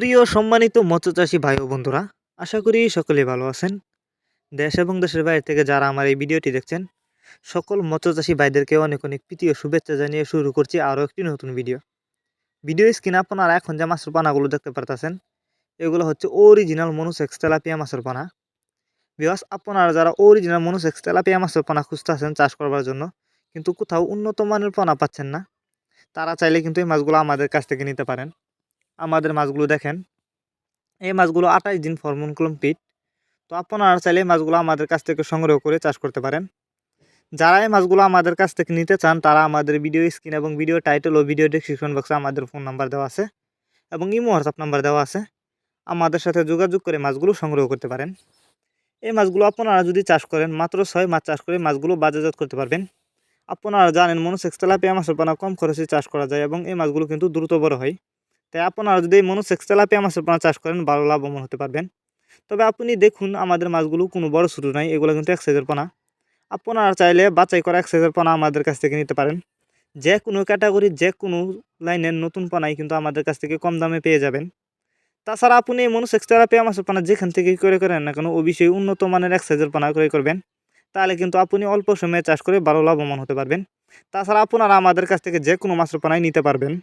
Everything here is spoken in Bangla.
সুপ্রিয় সম্মানিত মৎস্যচাষী ভাই ও বন্ধুরা, আশা করি সকলেই ভালো আছেন। দেশ এবং দেশের বাইরে থেকে যারা আমার এই ভিডিওটি দেখছেন, সকল মৎস্যচাষী ভাইদেরকে অনেক অনেক প্রীতি ও শুভেচ্ছা জানিয়ে শুরু করছি আরও একটি নতুন ভিডিও। ভিডিও স্ক্রিনে আপনারা এখন যে মাছের পানাগুলো দেখতে পারতেছেন, এগুলো হচ্ছে অরিজিনাল মনুসেক্স তেলাপিয়া মাছের পানা। বিকজ আপনারা যারা অরিজিনাল মনুসেক্স তেলাপিয়া মাছের পানা খুঁজতেছেন চাষ করবার জন্য, কিন্তু কোথাও উন্নত মানের পানা পাচ্ছেন না, তারা চাইলে কিন্তু এই মাছগুলো আমাদের কাছ থেকে নিতে পারেন। আমাদের মাছগুলো দেখেন। এই মাছগুলো আঠাশ দিন ফরমন কমপ্লিট। তো আপনারা চাইলে মাছগুলো আমাদের কাছ থেকে সংগ্রহ করে চাষ করতে পারেন। যারা এই মাছগুলো আমাদের কাছ থেকে নিতে চান, তারা আমাদের ভিডিও স্ক্রিন এবং ভিডিও টাইটেল ও ভিডিও ডিসক্রিপশন বক্সে আমাদের ফোন নাম্বার দেওয়া আছে এবং ইমো হোয়াটসঅ্যাপ নাম্বার দেওয়া আছে। আমাদের সাথে যোগাযোগ করে মাছগুলো সংগ্রহ করতে পারেন। এই মাছগুলো আপনারা যদি চাষ করেন, মাত্র ছয় মাছ চাষ করে মাছগুলো বাজারজাত করতে পারবেন। আপনারা জানেন মনোসেক্স তেলাপিয়া মাছের পানা কম খরচে চাষ করা যায় এবং এই মাছগুলো কিন্তু দ্রুত বড় হয়। তাই আপনারা যদি মনোসেক্স তেলাপিয়া মাছের পোনা চাষ করেন, ভালো লাভবান হতে পারবেন। তবে আপনি দেখুন, আমাদের মাছগুলো কোনো বড় ছোটো নাই, এগুলো কিন্তু এক সাইজের পোনা। আপনারা চাইলে বাছাই করা এক সাইজের পোনা আমাদের কাছ থেকে নিতে পারেন। যে কোনো ক্যাটাগরি, যে কোনো লাইনের নতুন পোনাই কিন্তু আমাদের কাছ থেকে কম দামে পেয়ে যাবেন। তাছাড়া আপনি মনোসেক্স তেলাপিয়া মাছের পোনা যেখান থেকে ক্রয় করেন না কেন, অবশ্যই উন্নত মানের এক সাইজের পোনা ক্রয় করবেন। তাহলে কিন্তু আপনি অল্প সময়ে চাষ করে ভালো লাভবান হতে পারবেন। তাছাড়া আপনারা আমাদের কাছ থেকে যে কোনো মাছের পোনাই নিতে পারবেন।